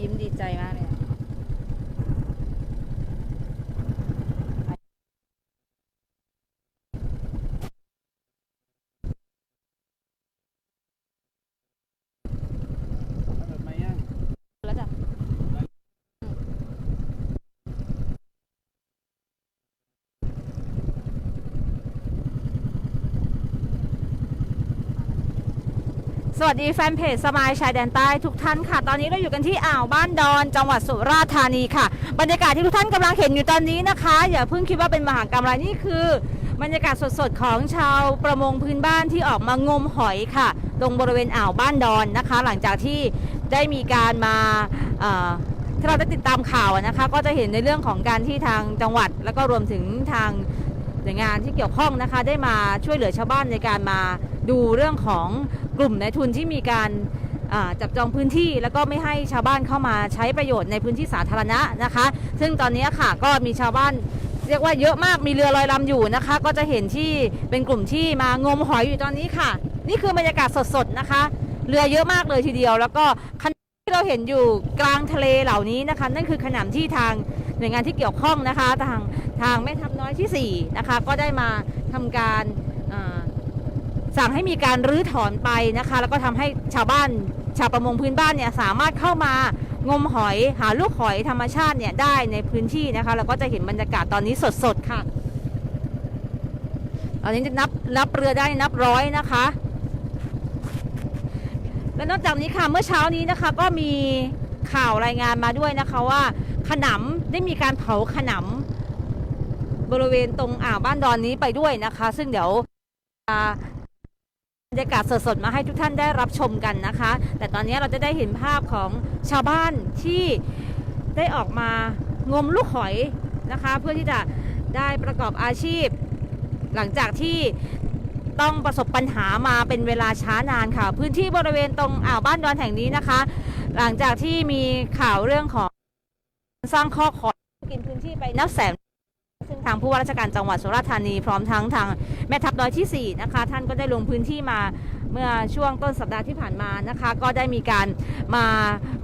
ยิ้มดีใจมากเลยอะ เปิดไหมยัง แล้วจ้ะ สวัสดีแฟนเพจสมายชายแดนใต้ทุกท่านค่ะ ตอนนี้เราอยู่กันที่อ่าวบ้านดอน จังหวัดสุราษฎร์ธานีค่ะ บรรยากาศที่ทุกท่านกำลังเห็นอยู่ตอนนี้นะคะ อย่าเพิ่งคิดว่าเป็นมหากรรมอะไรนี่คือ บรรยากาศสดๆของชาวประมงพื้นบ้านที่ออกมางมหอยค่ะ ตรงบริเวณอ่าวบ้านดอนนะคะ หลังจากที่ได้มีการมาเอ่อถ้าเราได้ติดตามข่าวนะคะ ก็จะเห็นในเรื่องของการที่ทางจังหวัด แล้วก็รวมถึงทางหน่วยงานที่เกี่ยวข้องนะคะ ได้มาช่วยเหลือชาวบ้านในการมาดูเรื่องของ กลุ่มนายทุนที่มีการจับจองพื้นที่แล้วก็ไม่ให้ชาวบ้านเข้ามาใช้ประโยชน์ในพื้นที่สาธารณะนะคะ ซึ่งตอนนี้ค่ะก็มีชาวบ้านเรียกว่าเยอะมากมีเรือลอยลำอยู่นะคะ ก็จะเห็นที่เป็นกลุ่มที่มางมหอยอยู่ตอนนี้ค่ะ นี่คือบรรยากาศสดๆนะคะ เรือเยอะมากเลยทีเดียว แล้วก็ขณะที่เราเห็นอยู่กลางทะเลเหล่านี้นะคะ นั่นคือขนำที่ทางหน่วยงานที่เกี่ยวข้องนะคะ ทางทางแม่ทัพน้อยที่สี่นะคะก็ได้มาทำการ สั่งให้มีการรื้อถอนไปนะคะ แล้วก็ทำให้ชาวบ้านชาวประมงพื้นบ้านเนี่ยสามารถเข้ามางมหอยหาลูกหอยธรรมชาติเนี่ยได้ในพื้นที่นะคะแล้วก็จะเห็นบรรยากาศตอนนี้สดๆค่ะ ตอนนี้จะนับนับเรือได้นับร้อยนะคะ และนอกจากนี้ค่ะเมื่อเช้านี้นะคะก็มีข่าวรายงานมาด้วยนะคะว่าขนำได้มีการเผาขนำบริเวณตรงอ่าวบ้านดอนนี้ไปด้วยนะคะ ซึ่งเดี๋ยวจะ บรรยากาศสดๆ มาให้ทุกท่านได้รับชมกันนะคะ แต่ตอนนี้เราจะได้เห็นภาพของชาวบ้านที่ได้ออกมางมลูกหอยนะคะ เพื่อที่จะได้ประกอบอาชีพ หลังจากที่ต้องประสบปัญหามาเป็นเวลาช้านานค่ะ พื้นที่บริเวณตรงอ่าวบ้านดอนแห่งนี้นะคะ หลังจากที่มีข่าวเรื่องของสร้างข้อขอกินพื้นที่ไปนับแสน ซึ่งทางผู้ว่าราชการจังหวัดสุราษฎร์ธานีพร้อมทั้งทางแม่ทัพน้อยที่ 4 นะคะ ท่านก็ได้ลงพื้นที่มาเมื่อช่วงต้นสัปดาห์ที่ผ่านมานะคะ ก็ได้มีการมา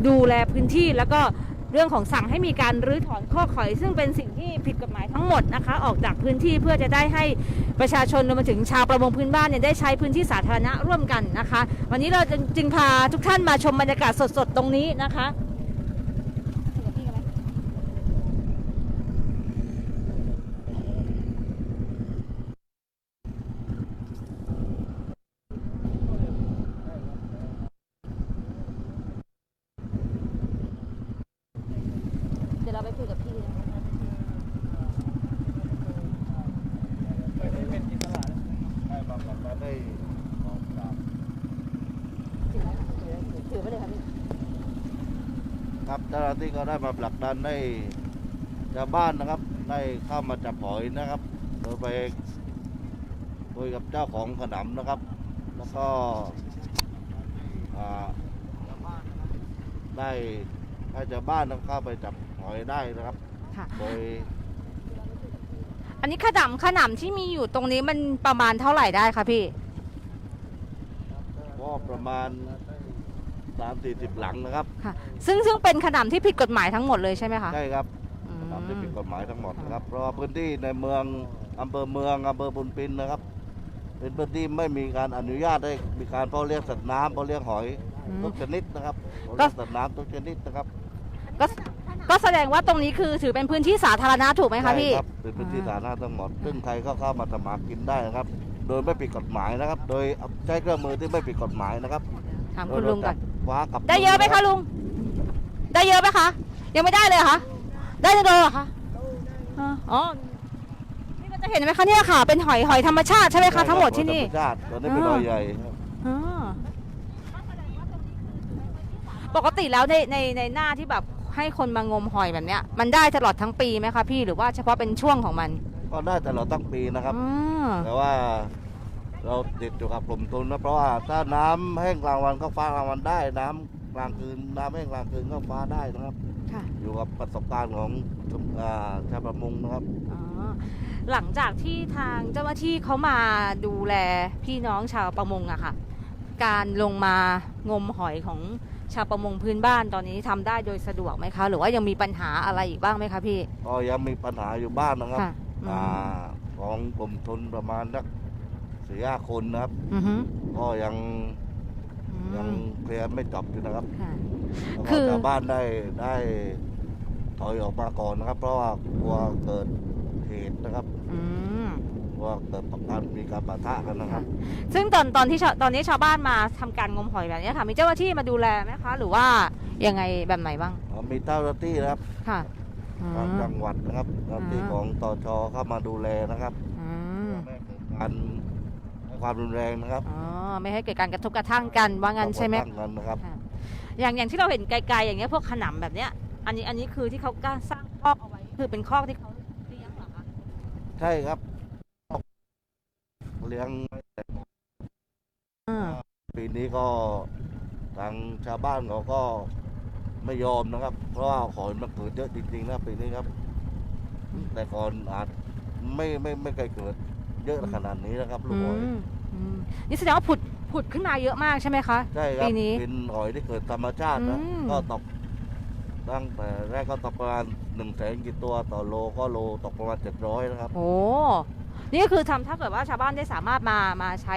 ดูแลพื้นที่แล้วก็เรื่องของสั่งให้มีการรื้อถอนข้อข่อย ซึ่งเป็นสิ่งที่ผิดกฎหมายทั้งหมดนะคะ ออกจากพื้นที่เพื่อจะได้ให้ประชาชนรวมถึงชาวประมงพื้นบ้านเนี่ยได้ใช้พื้นที่สาธารณะร่วมกันนะคะ วันนี้เราจึงจึงพาทุกท่านมาชมบรรยากาศสดๆตรงนี้นะคะ เดี๋ยวเราไปคุยกับพี่นะคะ เป็นอิสระ ได้บำบัดมาได้ออกจาก ถือไว้ค่ะถือไว้เลยค่ะพี่ ครับเจ้าห น้าที่ก็ได้มาผลักดันให้ชาวบ้านนะครับ ได้เข้ามาจับหอยนะครับโดยไปคุยกับเจ้าของขนำนะครับ แล้วก็อ่าได้ให้ชาวบ้านเข้าไปจับหอยได้นะครับค่ะโดยอันนี้ขนำขนำที่มีอยู่ตรงนี้มันประมาณเท่าไหร่ได้คะพี่ก็ประมาณสามสี่สิบหลังนะครับ ค่ะ ซึ่งซึ่งเป็นขนำที่ผิดกฎหมายทั้งหมดเลยใช่ไหมคะใช่ครับอืมตามที่ผิดกฎหมายทั้งหมดนะครับ เพราะว่าพื้นที่ในเมืองอำเภอเมืองอำเภอบุญปินนะครับ เป็นพื้นที่ไม่มีการอนุญาตให้มีการเพาะเลี้ยงสัตว์น้ำเพาะเลี้ยงหอยอืม ทุกชนิดนะครับเพาะเลี้ยงสัตว์น้ำทุกชนิดนะครับก็ก็แสดงว่าตรงนี้คือถือเป็นพื้นที่สาธารณะถูกไหมคะพี่ ใช่ครับเป็นพื้นที่สาธารณะทั้งหมด ซึ่งใครก็เข้ามาสมัครกินได้นะครับ โดยไม่ผิดกฎหมายนะครับ โดยใช้เครื่องมือที่ไม่ผิดกฎหมายนะครับ ถามคุณลุงก่อนค ว้ากับได้เยอะไหมคะลุง ได้เยอะไหมคะ ยังไม่ได้เลยเหรอคะ ได้จะโดเหรอคะอ๋ออ๋อ นี่เราจะเห็นไหมคะเนี่ยค่ะ เป็นหอยหอยธรรมชาติใช่ไหมคะทั้งหมดที่นี่ธรรมชาติตอนนี้เป็นอ่ารอยใหญ่ครับอ๋อปกติแล้วในในในหน้าที่แบบให้คนมางมหอยแบบเนี้ย มันได้ตลอดทั้งปีไหมคะพี่หรือว่าเฉพาะเป็นช่วงของมัน ก็ได้ตลอดทั้งปีนะครับอ๋อแต่ว่า เราติดอยู่กับกลุ่มทุนนะเพราะว่าถ้าน้ำแห้งกลางวันก็ฟ้ากลางวันได้น้ำกลางคืนน้ำแห้งกลางคืนก็ฟ้าได้นะครับค่ะอยู่กับประสบการณ์ของชุมอ่าชาวประมงนะครับอ๋อหลังจากที่ทางเจ้าหน้าที่เขามาดูแลพี่น้องชาวประมงอะค่ะ การลงมางมหอยของชาวประมงพื้นบ้านตอนนี้ทำได้โดยสะดวกไหมคะ หรือว่ายังมีปัญหาอะไรอีกบ้างไหมคะพี่ก็ยังมีปัญหาอยู่บ้างนะครับค่ะอืมอ่าของกลุ่มทุนประมาณสัก สี่ห้าคนนะครับ อือฮึก็ยังอืมยังเคลียร์ไม่จบอยู่นะครับค่ะ แล้วคืก็อ ชาวบ้านได้ได้ถอยออกมาก่อนนะครับ เพราะว่ากลัวเกิดเหตุนะครับอืมกลัวเกิดการมีการปะทะกันนะครับ ซึ่งตอนตอนที่ชาวตอนนี้ชาวบ้านมาทำการงมหอยแบบนี้ค่ะ มีเจ้าหน้าที่มาดูแลไหมคะ หรือว่ายังไงแบบไหนบ้างมีเจ้าหน้าที่นะครับค่ะอืทางม จังหวัดนะครับเจ้าหน้าที่อ่าของตชเข้ามาดูแลนะครับอืม ไม่ให้เกิดการให้ ความรุนแรงนะครับอ๋อไม่ให้เกิดการกระทบกระทั่งกันว่างั้นใช่ไหมตั้งกันนะครับ ค่ะอย่างอย่างที่เราเห็นไกลๆอย่างเงี้ยพวกขนำแบบเนี้ย อันนี้อันนี้คือที่เขากล้าสร้างคอกเอาไว้ คือเป็นคอกที่เขาเลี้ยงเหรอคะใช่ครับเลี้ยงอ่าปีนี้ก็ทางชาวบ้านเขาก็ไม่ยอมนะครับ เพราะว่าหอยมันเกิดเยอะจริงๆนะปีนี้ครับ แต่ก่อนอาจไม่ไม่ไม่เคยเกิด เยอะขนาดนี้นะครับ ลูกอืหอยมอืมนี่แสดงว่าผุดผุดขึ้นมาเยอะมากใช่ไหมคะ ใช่ครับปีนี้เป็นหอยที่เกิดธรรมชาตินะอืม ก็ตกตั้งแต่แรกก็ตกประมาณหนึ่งแสนกี่ตัวต่อโลก็โลตกประมาณเจ็ดร้อยนะครับ โอ้นี่ก็คือทำถ้าเกิดว่าชาวบ้านได้สามารถมามาใช้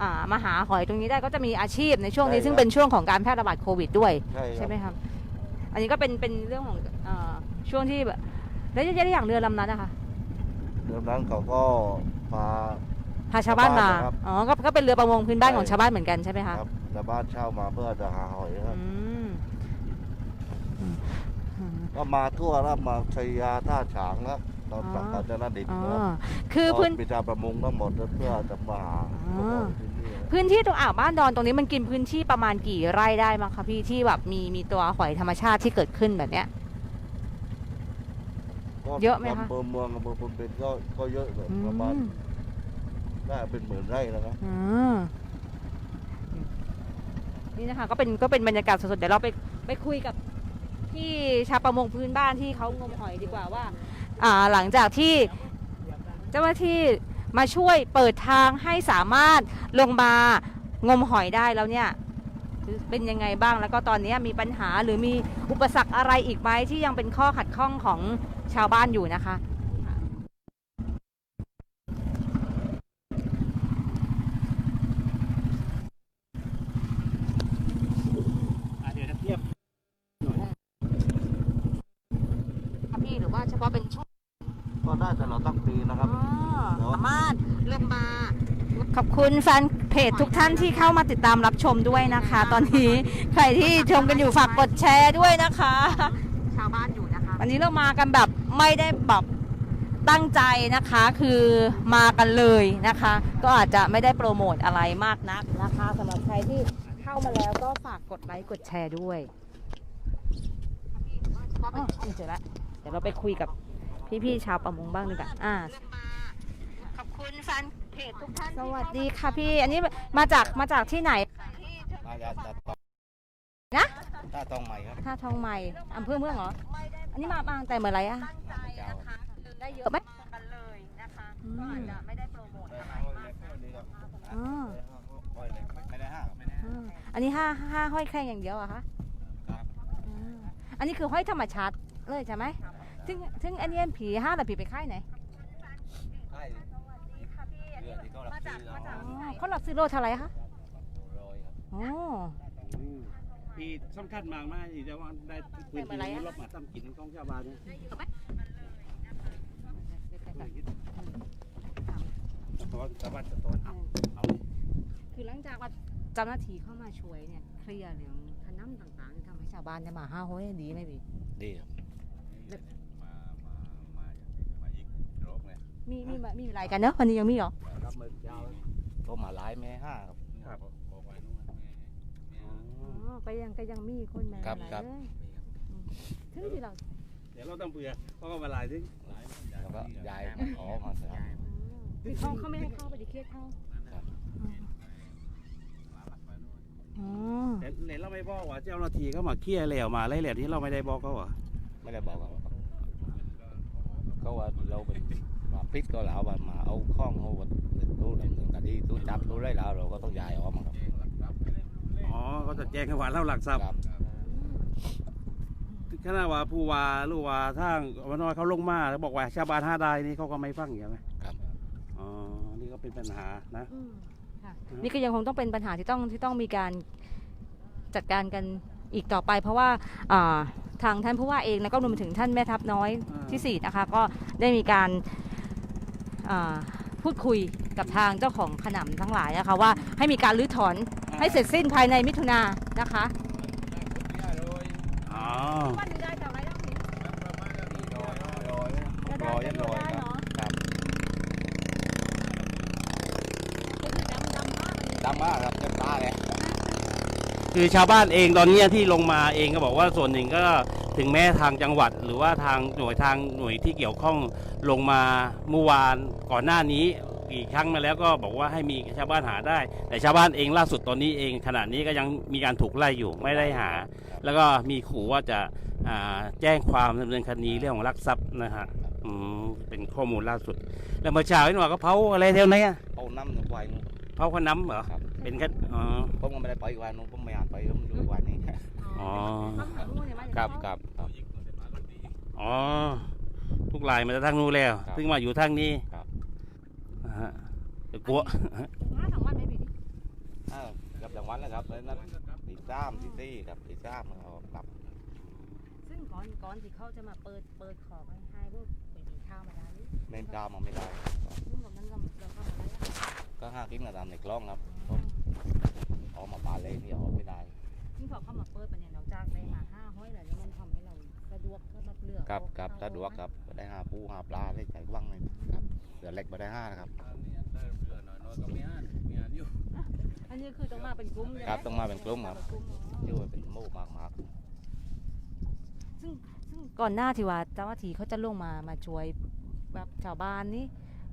อ่ามาหาหอยตรงนี้ได้ก็จะมีอาชีพในช่วงนี้ใช่ครับ ซึ่งเป็นช่วงของการแพร่ระบาดโควิดด้วย ใช่คใช่รับไหมครับ อันนี้ก็เป็นเป็นเรื่องของเออช่วงที่แบบแล้วยังอย่างเรือลำนั้นนะคะ เดือนนั้นเขาก็ พา พาชาวบ้านมา ชาวบ้านนะครับ อ๋อ ก็ก็เป็นเรือประมงพื้นบ้านใช่ของชาวบ้านเหมือนกันใช่ไหมคะครับชาวบ้านเช่ามาเพื่อจะหาหอยครับ อืมอืมอืมก็มาทั่วแล้วมาชัยยาท่าฉางแล้วตอนอ๋อปากกาญจนดิตอ๋อ นะครับคือพื้น ก็มีชาวประมงทั้งหมดเพื่อจะมาหาอ๋อ ที่นี่นะพื้นที่ตรงอ่าวบ้านดอนตรงนี้มันกินพื้นที่ประมาณกี่ไร่ได้มั้งคะพี่ที่แบบมีมีตัวหอยธรรมชาติที่เกิดขึ้นแบบเนี้ย ก็เยอะไหมคะอำเภอเมืองอำเภอพุนเป็นก็ก็เยอะเลยอืประมาณม น่าเป็นหมื่นไร่นะครับ อืมนี่นะคะก็เป็นก็เป็นบรรยากาศสดๆเดี๋ยวเราไปไปคุยกับพี่ชาวประมงพื้นบ้านที่เขางมหอยดีกว่าว่า อ่าหลังจากที่เจ้าหน้าที่มาช่วยเปิดทางให้สามารถลงมางมหอยได้แล้วเนี่ย เป็นยังไงบ้างแล้วก็ตอนนี้มีปัญหาหรือมีอุปสรรคอะไรอีกไหมที่ยังเป็นข้อขัดข้องของชาวบ้านอยู่นะคะอะเดี๋ยวจะเทียบ ครับพี่หรือว่าเฉพาะเป็นช่วง ก็ได้ตลอดทั้งปีนะครับ สามารถลงมา ขอบคุณ แฟนเพจทุกท่านที่เข้ามาติดตามรับชมด้วยนะคะ ตอนนี้ใครที่ชมกันอยู่ฝากกดแชร์ด้วยนะคะ ชาวบ้านอยู่นะคะ วันนี้เรามากันแบบไม่ได้แบบตั้งใจนะคะคือมากันเลยนะคะ ก็อาจจะไม่ได้โปรโมทอะไรมากนักนะคะสำหรับใครที่เข้ามาแล้วก็ฝากกดไลค์กดแชร์ด้วยอ๋อเจอแล้วเดี๋ยวเราไปคุยกับพี่ๆชาวประมงบ้างดีกว่าอ่าขอบคุณแฟน เพจทุกท่านสวัสดีค่ะพี่ อันนี้มาจากมาจากที่ไหนมาจากตะตองนะท่าตองใหม่ครับท่าทองใหม่อำเภอเมืองเหรอ อันนี้มามาตั้งแต่เมื่อไหรอะได้เยอะไหมอืมไม่ได้ห้าอ๋อไม่ได้ห้าไม่ได้อืมอันนี้ห้าห้าห้อยแครงอย่างเดียวเหรอะคะครับ อืมอันนี้คือห้อยธรรมชาติเลยใช่ไหมซึ่งซึ่งอันนี้ผีห้าแต่ผีไปค่ายไหน ใช่เรือที่เขารับซื้อเราอ๋อเขาหลับซื้อโลเท่าไหร่คะโรยครับอ๋อปีสำคัญมากมากที่จะว่าได้พื้นที่นี้รบมาทำกินของชาวบ้านเนี่ยสะท้อนสะบัดสะท้อนเอาเอา คือหลังจากว่าเจ้าหน้าที่เข้ามาช่วยเนี่ยเคลียร์เรื่องขน้ำต่างๆที่ทำให้ชาวบ้านเนี่ยมาห้าห้อยดีไหมพี่ ดีครับมา มา มา มาอีกรอบเลยมีมีมีมีอะไรกันเนอะวันนี้ยังมีเหรอครับเมื่อ เช้าก็มาหลายแม่ห้าครับ ครับบอกไว้นู่นแม่แม่อ๋อก็ยังก็ยังมีคนมาครับหลายครับ เลยอืมถึงที่เราเดี๋ยวเราต้องเบื่อเพราะว่ามาหลายที่หลายมันแล้วก็ยายมันอ๋อมาเสร็จอ๋อคือเขาเขาไม่ให้เข้าไปดิเคสเข้าครับ อ๋อแต่แต่เราไม่บอกว่าเจ้าหน้าที่เขามาเคลียร์แล้วมาอะไรแล้วที่เราไม่ได้บอกเขาเหรอไม่ได้บอกครับเขาว่าเราเป็นมาพิษก็แล้วว่ามาเอาข้องเขาว่าตู้ดำเนิน คดีตู้จับตู้ไรแล้วเราก็ต้องย้ายออกมาครับอ๋อเขาจะแจ้งให้ว่าเล่าหลักทรัพย์ครับขณะว่าผู้ว่าหรือว่าทางวันน้อยเขาลงมาแล้วบอกว่าชาวบ้านห้าได้นี่เขาก็ไม่ฟังอย่างไหมครับอ๋อนี่ก็เป็นปัญหานะ อืมค่ะนี่ก็ยังคงต้องเป็นปัญหาที่ต้องที่ต้องมีการจัดการกันอีกต่อไป เพราะว่าอ่าทางท่านผู้ว่าเองแล้วก็รวมไปถึงท่านแม่ทัพน้อยอ่า ที่สี่นะคะก็ได้มีการอ่า พูดคุยกับทางเจ้าของขนำทั้งหลายนะคะว่าให้มีการรื้อถอนให้เสร็จสิ้นภายในมิถุนายนนะคะ อ๋อวันนี้ได้แต่ไรต้องร้อยร้อยร้อยครับครับดำมากครับเต็มตาเลยคือชาวบ้านเองตอนนี้ที่ลงมาเองก็บอกว่าส่วนหนึ่งก็ ถึงแม้ทางจังหวัดหรือว่าทางหน่วยทางหน่วยที่เกี่ยวข้องลงมาเมื่อวานก่อนหน้านี้กี่ครั้งมาแล้วก็บอกว่าให้มีชาวบ้านหาได้ แต่ชาวบ้านเองล่าสุดตอนนี้เองขณะนี้ก็ยังมีการถูกไล่อยู่ไม่ได้หา แล้วก็มีขู่ว่าจะอ่าแจ้งความดำเนินคดีเรื่องของลักทรัพย์นะฮะอืมเป็นข้อมูลล่าสุด แล้วเมื่อเช้าเห็นว่าก็เผาอะไรแถวไหนอะเอาน้ำหนึ่งควายนู้นเผาขน้ำเหรอครับเป็นแค่อ๋อผมก็ไม่ได้ไปอีกวันนู้นผมไม่อ่านไปผมอยู่อีกวันนี้ อ๋อครับครับครับอ๋อทุกลายมาจากทางนู้นแล้วครับซึ่งมาอยู่ทางนี้ครับอ่าฮะแต่กลัวมาสองวันไหมพี่อ้าวเกับอย่างวันแล้วครับแล้วนั่นตีสามตีสี่ครับตีสามเรากลับ ซึ่งก่อนก่อนที่เขาจะมาเปิดเปิดขอบให้ให้พวกไปมีข้าวมาได้หรือเล่นกาวมาไม่ได้ซึ่งตรงนั้นเราเราทำอะไรอะก็ห้ากินกันตามในกล้องครับผมเออกมาปาเลยนี่เอาไม่ได้ ซึ่งพอเข้ามาเปิดไปเนี่ยนอกจากได้หาห้าห้อยแล้วเนี่ยมันทำให้เราสะดวกสำหรับเลือกครับเอาครับเอาสะดวกครับได้ห้าปูห้าปลาได้ใจว่างเลยครับเหลือเล็กมาได้ห้านะครับอันนี้คือต้องมาเป็นกลุ่มใช่ไหมครับต้องมาเป็นกลุ่มครับเป็นกลุ่มอยู่เป็นหมู่มากมากซึ่งซึ่งก่อนหน้าที่ว่าเจ้าหน้าที่เขาจะลงมามาช่วยแบบชาวบ้านนี่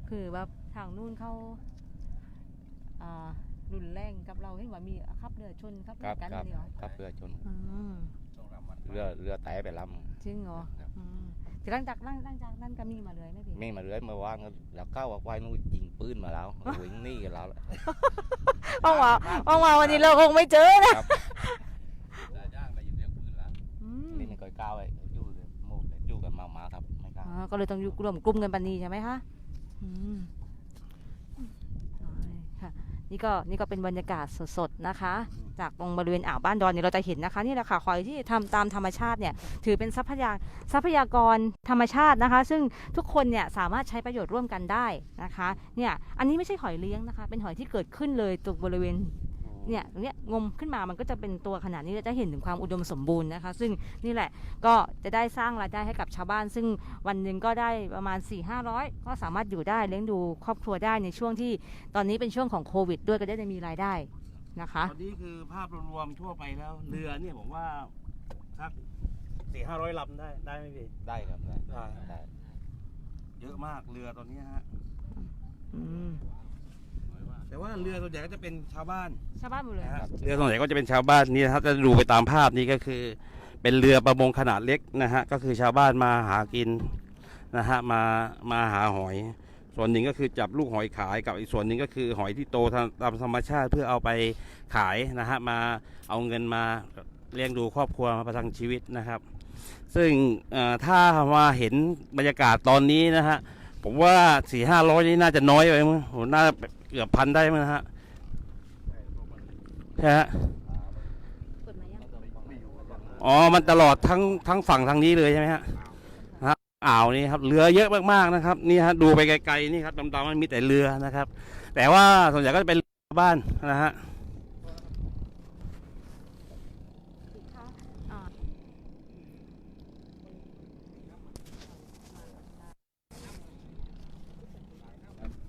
คือแบบทางนู่นเขาอ่า รุนแรงกับเราเห็นว่ามีขับเรือชนขับคเรืรัอบกันครับนี่เหรอครับเรือชนอืมเรือเรือแตะไปลจริงเหรอำครับอืมแต่หลังจากหลังหลังจากนั้นก็มีมาเลยไหมพี่ มีมาเรื่อยเมื่อวานก็แล้วก้าวออกไปนู้นยิงปืนมาแล้ววิ่งหนี่กันแล้ว ว่างว่าว่างว่าวันนี้เราคงไม่เจอนะครับอืมนี่ไม่ค่อยก้าวเลยอยู่เลยหมู่เลยอยู่กันมากมาครับไม่กล้า อ๋อก็เลยต้องอยู่รวมกลุ่มกันปันนี้ใช่ไหมคะอืมค่ะ นี่ก็นี่ก็เป็นบรรยากาศสดๆนะคะ จากตรงบริเวณอ่าวบ้านดอนเนี่ยเราจะเห็นนะคะนี่แหละค่ะหอยที่ทำตามธรรมชาติเนี่ยถือเป็นทรัพยาทรัพยากรธรรมชาตินะคะ ซึ่งทุกคนเนี่ยสามารถใช้ประโยชน์ร่วมกันได้นะคะเนี่ยอันนี้ไม่ใช่หอยเลี้ยงนะคะ เป็นหอยที่เกิดขึ้นเลยตรงบริเวณ เนี่ยตรงเนี้ยงมขึ้นมามันก็จะเป็นตัวขนาดนี้เราจะเห็นถึงความอุดมสมบูรณ์นะคะ ซึ่งนี่แหละก็จะได้สร้างรายได้ให้กับชาวบ้าน ซึ่งวันหนึ่งก็ได้ประมาณ 4 5 0 0 ก็สามารถอยู่ได้เลี้ยงดูครอบครัวได้ในช่วงที่ตอนนี้เป็นช่วงของโควิด ด้วยก็ได้มีรายได้นะคะตอนนี้คือภาพรวมๆทั่วไปแล้วเรือเนี่ยผมว่าสักสี่ห้าร้อยลำได้ได้ไหมพี่ได้ครับได้ได้ได้เยอะมากเรือตอนนี้ฮะอืม แต่ว่าเรือส่วนใหญ่ก็จะเป็นชาวบ้านชาวบ้านหมดเลยนะฮะเรือส่วนใหญ่ก็จะเป็นชาวบ้านนี่ถ้าจะดูไปตามภาพนี้ก็คือ เป็นเรือประมงขนาดเล็กนะฮะก็คือชาวบ้านมาหากินนะฮะมามาหาหอย ส่วนหนึ่งก็คือจับลูกหอยขายกับอีกส่วนหนึ่งก็คือหอยที่โตตามตามธรรมชาติเพื่อเอาไปขายนะฮะมาเอาเงินมาเลี้ยงดูครอบครัวมาประทังชีวิตนะครับ ซึ่งเอ่อถ้ามาเห็นบรรยากาศตอนนี้นะฮะผมว่าสี่ห้าร้อยนี่น่าจะน้อยไปมั้งโหน่าจะ เกือบพันได้มั้งนะฮะใช่ฮะอ๋อ มันตลอดทั้งทั้งฝั่งทางนี้เลยใช่ไหมฮะฮะอ่าวนี่ครับเรือเยอะมากๆนะครับนี่ฮะดูไปไกลๆนี่ครับดำๆมันมีแต่เรือนะครับ แต่ว่าส่วนใหญ่ก็จะเป็นบ้านนะฮะ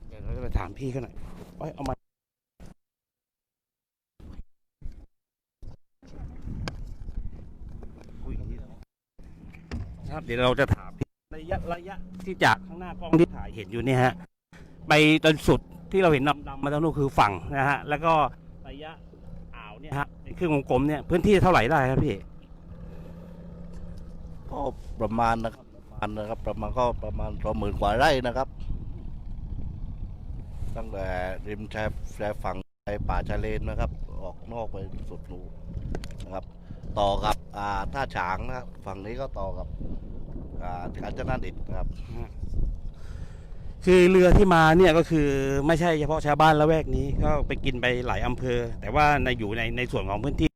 เดี๋ยวเราจะไปถามพี่เขาหน่อย อ้ยเอามาคุยกันทีครับเดี๋ยวเราจะถามพี่ระยะระยะที่จากข้างหน้ากล้องที่ถ่ายเห็นอยู่เนี่ยฮะไปจนสุดที่เราเห็นดำๆมาตรงนู้นคือฝั่งนะฮะแล้วก็ระยะอ่าวเนี่ยฮะเป็นเครื่องวงกลมเนี่ยพื้นที่เท่าไหร่ได้ครับพี่ก็ประมาณนะครับประมาณนะครับประมาณก็ประมาณสองหมื่นกว่าไร่นะครับ ตั้งแต่ริมชายชายฝั่งชายป่าชายเลนนะครับออกอกนอกไปสุดรูนะครับ ต่อกับอ่าท่าฉางนะครับฝั่งนี้ก็ต่อกับอ่ากาญจนาดิตนะครับ คือเรือที่มาเนี่ยก็คือไม่ใช่เฉพาะชาวบ้านละแวกนี้ก็ไปกินไปหลายอำเภอ แต่ว่าในอยู่ในในส่วนของพื้นที่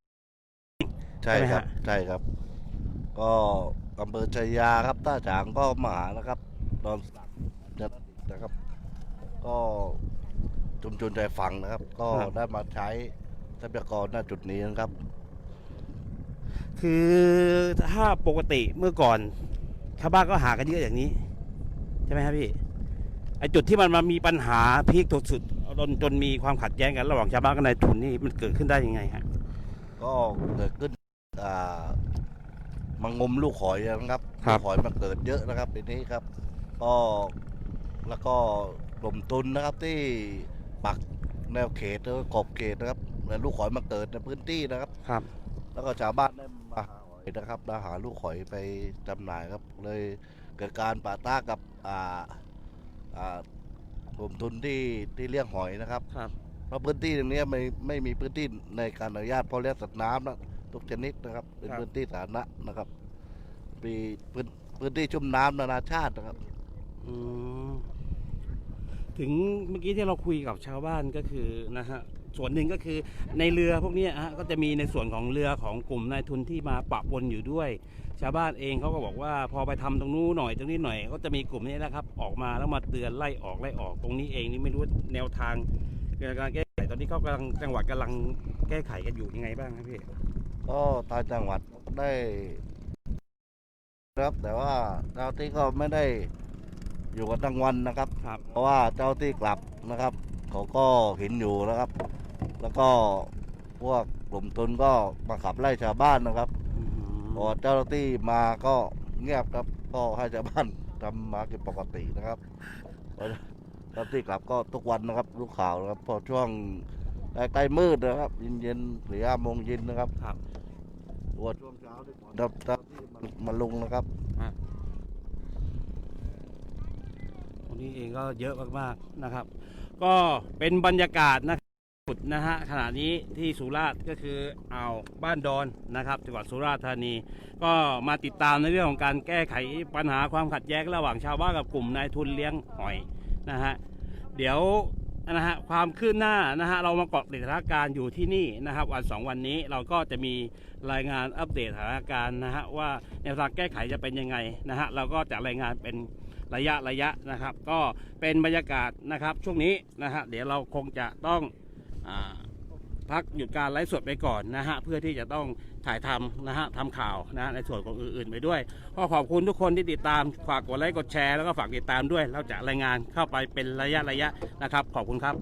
ใช่ใช่ไหมครับ ฮะ ใช่ครับ ก็อำเภอชัยยาครับท่าฉางก็มาหานะครับดอนสักจะนะครับ ก็ชุมชนใจฝั่งนะครับ ก็ได้มาใช้ทรัพยากรณจุดนี้นะครับ คือถ้าปกติเมื่อก่อนชาวบ้านก็หากันเยอะอย่างนี้ ใช่ไหมครับพี่ไอจุดที่มันมามีปัญหาพีคสุดๆจนจนมีความขัดแย้งกันระหว่างชาวบ้านกับนายทุนนี่มันเกิดขึ้นได้ยังไงฮะก็เกิดขึ้นอ่ามางมลูกหอยนะครับครับลูกหอยมันเกิดเยอะนะครับปีนี้ครับ ก็แล้วก็ กลุ่มทุนนะครับที่ปักแนวเขตหรือขอบเขตนะครับแล้วลูกหอยมาเกิดในพื้นที่นะครับ ครับ แล้วก็ชาวบ้านได้มาหาหอยนะครับมาหาลูกหอยไปจำหน่ายครับ เลยเกิดการปะทะกับอ่าอ่ากลุ่มทุนที่ที่เลี้ยงหอยนะครับ ครับ เพราะพื้นที่ตรงเนี้ยไม่ไม่มีพื้นที่ในการอนุญาตเพราะเลี้ยงสัตว์น้ำนะทุกชนิดนะครับ เป็นครับ พื้นที่สาธารณะนะครับมีพื้นพื้นที่ชุ่มน้ำนานาชาตินะครับ อืม ถึงเมื่อกี้ที่เราคุยกับชาวบ้านก็คือนะฮะส่วนหนึ่งก็คือในเรือพวกนี้ฮะก็จะมีในส่วนของเรือของกลุ่มนายทุนที่มาปะปนอยู่ด้วย ชาวบ้านเองเขาก็บอกว่าพอไปทำตรงนู้นหน่อยตรงนี้หน่อยก็จะมีกลุ่มนี้นะครับ ออกมาแล้วมาเตือนไล่ออกไล่ออกตรงนี้เองนี่ไม่รู้แนวทางการแก้ไขตอนนี้เขากำลังจังหวัดกำลังแก้ไขกันอยู่ยังไงบ้างครับพี่ก็ทางจังหวัดได้ ครับแต่ว่าเจ้าที่ก็ไม่ได้ อยู่กันทั้งวันนะครับ ครับเพราะว่าเจ้าที่กลับนะครับ เขาก็เห็นอยู่นะครับ แล้วก็พวกกลุ่มทุนก็มาขับไล่ชาวบ้านนะครับพอเจ้าหน้าที่มาก็เงียบครับก็ให้ชาวบ้านทำมากินปกตินะครับพอเจ้าหน้าที่กลับก็ทุกวันนะครับรู้ข่าวนะครับ พอช่วงใกล้ๆมืดนะครับเย็นๆหรือห้าโมงเย็นนะครับครับตัวช่วงเช้าที่ก่อนเจ้าเจ้าหน้าที่มามาลงนะครับ ต รงนี้เองก็เยอะมากๆนะครับ ก็เป็นบรรยากาศนะครับสุดนะฮะขณะนี้ที่สุราษฎร์ก็คืออ่าวบ้านดอนนะครับจังหวัดสุราษฎร์ธานี ก็มาติดตามในเรื่องของการแก้ไขปัญหาความขัดแย้งระหว่างชาวบ้านกับกลุ่มนายทุนเลี้ยงหอยนะฮะเดี๋ยวนะฮะความคืบหน้านะฮะเรามาเกาะติดสถานการณ์อยู่ที่นี่นะครับวันสองวันนี้เราก็จะมีรายงานอัปเดตสถานการณ์นะฮะว่าแนวทางแก้ไขจะเป็นยังไงนะฮะเราก็จะรายงานเป็น ระยะระยะนะครับ ก็เป็นบรรยากาศนะครับช่วงนี้นะฮะเดี๋ยวเราคงจะต้องอพักหยุดการไลฟ์สดไปก่อนนะฮะเพื่อที่จะต้องถ่ายทำนะฮะทำข่าวนะะในส่วนของอื่นๆไปด้วยก็ขอบคุณทุกคนที่ติดตามฝากกดไลค์กดแชร์แล้วก็ฝากติดตามด้วย เราจะรายงานเข้าไปเป็นระยะระยะนะครับ ขอบคุณครับ